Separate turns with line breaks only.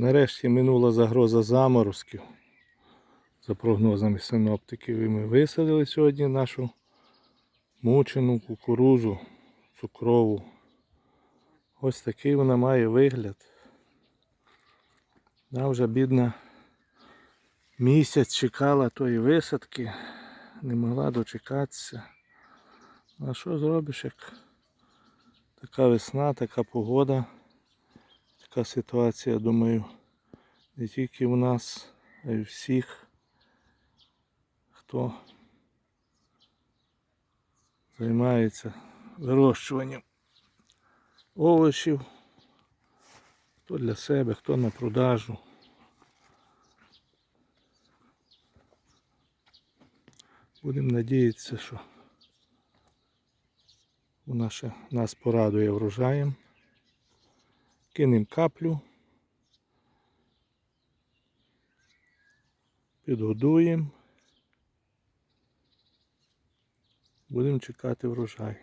Нарешті минула загроза заморозків. За прогнозами синоптиків. І ми висадили сьогодні нашу мучену кукурузу цукрову. Ось такий вона має вигляд. Вона вже бідна місяць чекала тої висадки, не могла дочекатися. А що зробиш, як така весна, така погода, така ситуація, думаю, не тільки в нас, а й всіх, хто займається вирощуванням овочів, хто для себе, хто на продажу. Будемо надіятися, що вона нас порадує врожаєм. Кинемо каплю. Підгодуємо. Будемо чекати врожай.